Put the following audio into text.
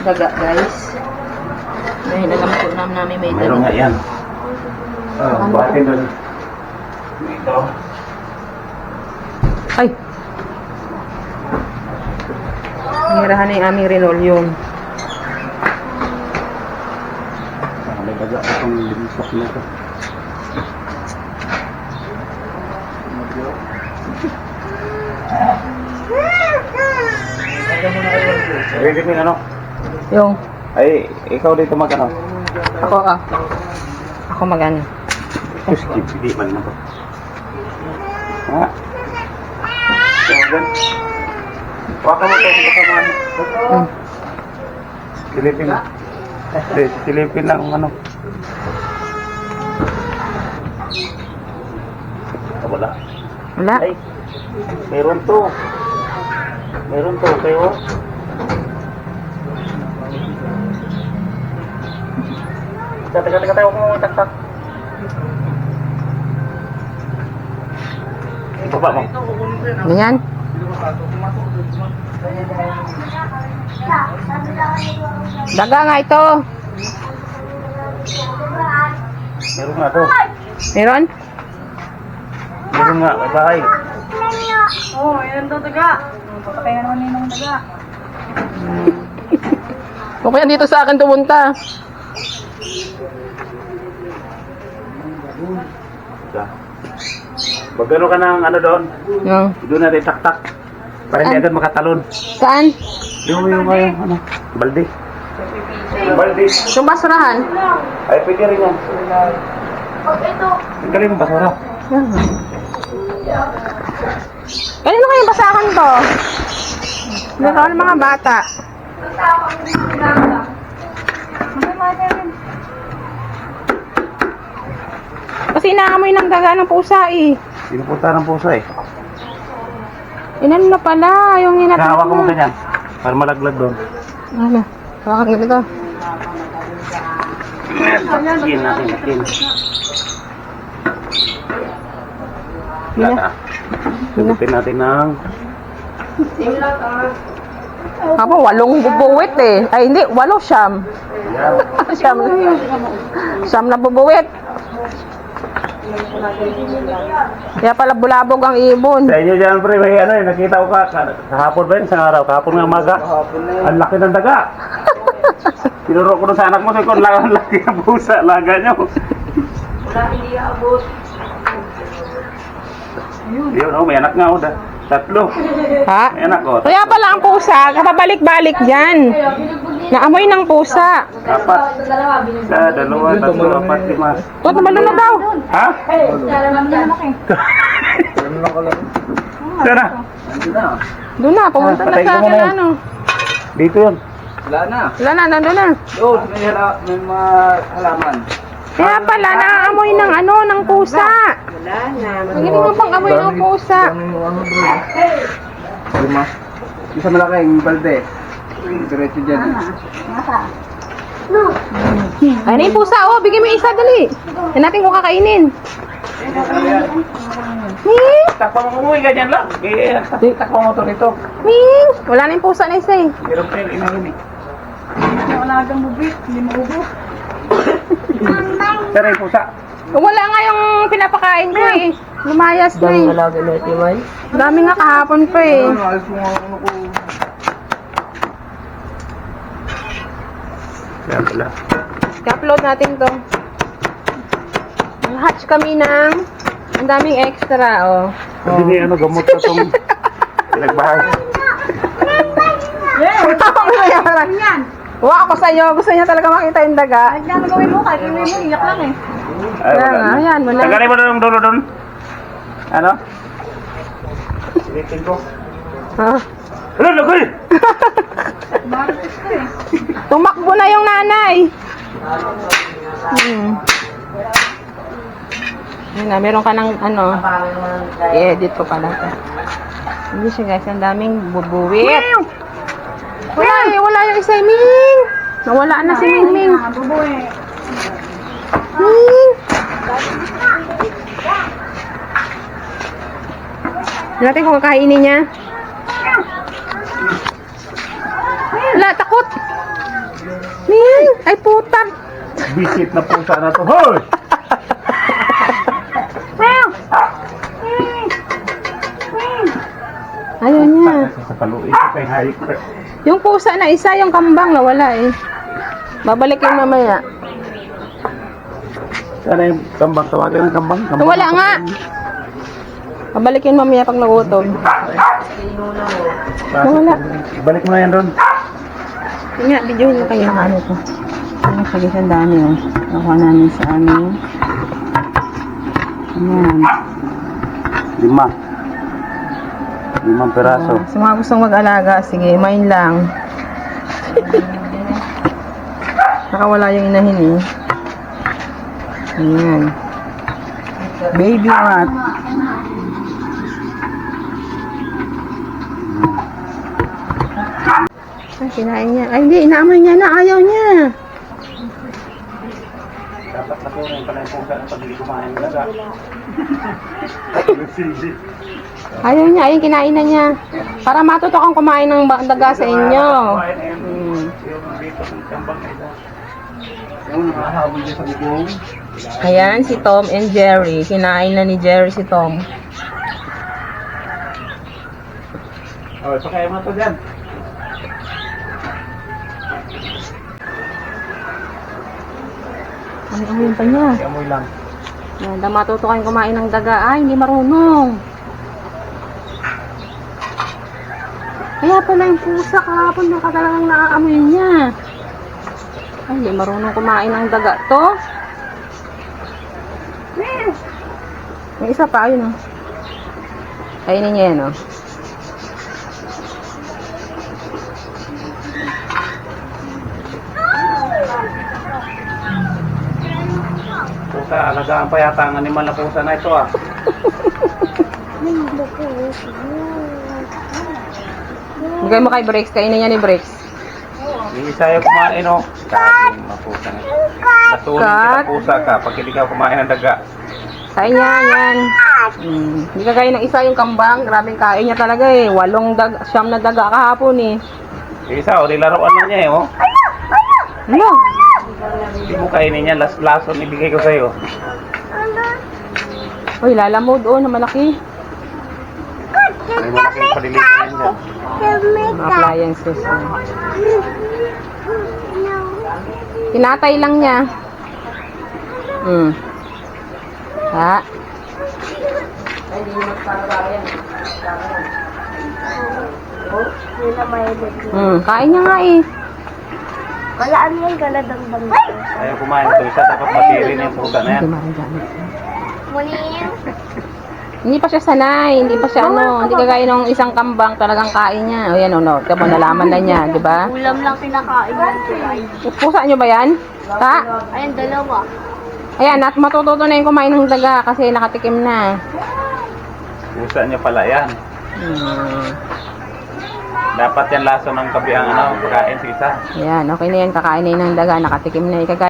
Daga, guys. Dahil alam po namin namin may Meron nga daga. yan. Oh, bakit doon? Ito. Ay! Nangirahan na yung aming linoleum. Ah, May daga itong limpak na ito. Ready mo ano? Yung, Ay, ikaw dito mag ano? ako ah. Ako mag-ano. Tapos hindi man na ba? Ha? Yan. Baka mo ito, baka. Hmm. Silipin. Eh, silipin lang ang ano. Ah, Wala. Wala. Ay, meron to. Meron to, kayo. Teka, teka, teka, tayo mo taktak. Baba mo. Ano yan? Daga nga ito. Meron nga to. Meron? Meron nga, may bahay. Oo, oh, yan daw daga. Papatay na naman yun ng daga. Dito sa akin tumunta. Magano ka ng ano doon? Yung, Doon natin taktak. Para hindi agad makatalon. saan? Yung yung yung ano? Balde. Balde. Yung basurahan. Ay, pwede rin yan. Ang galing ng basura. Kanino kayo basahan to? Dito ng mga bata. Kasi inaamoy ng daga ng pusa eh. Pinupunta ng pusa eh. Inan na pala, yung hinatid Nahawa ko mo ganyan. Para malaglag doon. Ano? Hawakan ka nito. Akin, akin, akin. Yun na. Sugutin natin ng... Ako, walong bubuwit eh. Ay, hindi, walo siyam. Siyam, siyam na bubuwit. Kaya pala bulabog ang ibon. Sa inyo dyan, pre, may ano eh, nakita ko ka, ka- kahapon ba yun, sa araw, kahapon nga maga. Ang laki ng daga. Tinuro ko doon sa anak mo, sabi ko, ang laki- ang laki ng pusa, laga nyo. Yun, oh, may anak nga, oh, tatlo. Ha? May anak, oh, Kaya pala ang pusa, kapabalik-balik dyan. Naamoy ng pusa. apat. Isa, dalawa, tatlo, apat, lima. Ito, tumalun na daw. Ha? Sana? Doon na, pumunta na sa akin, ano. Dito yun. Wala na. Wala na, nandun na. Doon, may, hala, may mga halaman. Kaya pala, naaamoy ng ano, ng pusa. Wala na. Ang galing mo pang amoy ng pusa. Ano. Lima. Isa malaking balde. Diretso dyan. Ay, na yung pusa, oh. Bigyan mo yung isa, dali. Yan natin kung kakainin. Ming! Takpa mo umuwi, ganyan lang. Eh, takpa mo to nito. Ming! Wala na yung pusa na isa eh. Meron pa yung inahin eh. Wala kang bubit, hindi mo ubo. Pero yung pusa. Wala nga yung pinapakain ko eh. Lumayas na eh. Dami nga kahapon pa eh. Ano, alis mo nga pala. I-upload natin to. Hatch kami ng ang daming extra, oh. Hindi niya ano, gamot na itong pinagbahay. Yan! Wow, ako sa iyo. Gusto niya talaga makita yung daga. Kahit nga gawin mo, kahit gawin mo, iyak lang eh. Ay, Wala na. ayan, wala. Tagalin mo na yung dulo doon. Ano? Silipin ko. Ha? Ano, eh. Tumakbo na yung nanay. Hmm. Ayun na, meron ka ng ano. I-edit ko pala. Hindi siya guys, ang daming bubuwit. Wala eh, wala yung isa Ming. Nawala na si Ming Ming. Ming. Natin kung kakainin niya. Ming! Ay, puta! Visit na pusa na to. Hoy! Ayaw niya. Sa paluin ko kay hayop. Yung pusa na isa, yung kambang nawala eh. Babalik yung mamaya. Sana yung kambang. Tawagan ng kambang. kambang Nawala nga! Babalik yun mamaya pag nagutom. Nawala. Balik mo na yan doon. Yun nga, videohin mo kayo. Ano to? Ano sa isang dami oh. Nakuha namin sa aming Ayan. Lima. Limang peraso. Sa mga gustong mag-alaga, sige, mine lang. Nakawala yung inahin eh. Ayan. Baby rat. Ay, kinain niya. Ay, hindi, inaamoy niya na. Ayaw niya. Dapat nakunin pala yung pusa pag hindi kumain ng daga. Sige. Ayaw niya. Ayun, kinain na niya. Para matuto kang kumain ng ba- daga sa inyo. Hmm. Yung nakahabol dyan sa bubong. Ayan, si Tom and Jerry. Kinain na ni Jerry si Tom. Oh, pakaya mo to dyan. Ay, amoy pa niya. Amoy lang. Yan, na matuto kayong kumain ng daga. Ay, hindi marunong. Kaya pala yung pusa kahapon baka talagang naaamoy niya. Ay, hindi marunong kumain ng daga to. May isa pa, ayun oh. Kainin niya yan oh. Pusa, alagaan pa yata ang animal na pusa na ito ah. Bigay mo kay Breaks, kainin niya ni. Yung isa yung kumain oh. Sabi yung mga pusa na. Cut. kita pusa ka pag hindi ka kumain ng daga. Kain niya, yan. Hmm. Hindi ka kain ng isa yung kambang. Grabing kain niya talaga eh. Walong dag siyam na daga kahapon eh. Yung isa oh, nilaruan na niya eh oh. Ano? Hindi mo kainin niya, last lason ibigay ko sa'yo. Uy, lalamod oh, na malaki. May malaking palilitan yan dyan. Mga appliances. oh. Tinatay lang niya. Hmm. Ha? Hmm, kain niya nga eh. Walaan mo yung galadang Ayaw kumain ito isa, dapat matiri na yung pusa na yan. Munin. Hindi pa siya sanay, hindi pa siya ano, hindi kagaya nung isang kambang talagang kain niya. O yan, o, no, tamo, nalaman na niya, di ba? Ulam lang pinakain yan. Pusa niyo ba yan? Ha? Ayun, dalawa. Ayan, at matututo na yung kumain ng daga kasi nakatikim na. Pusa niya pala yan. Hmm. Dapat yan laso ng kabiang ano, pagkain sa isa. Ayan, okay na yan, kakain na yun ng daga, nakatikim na. Ikagaya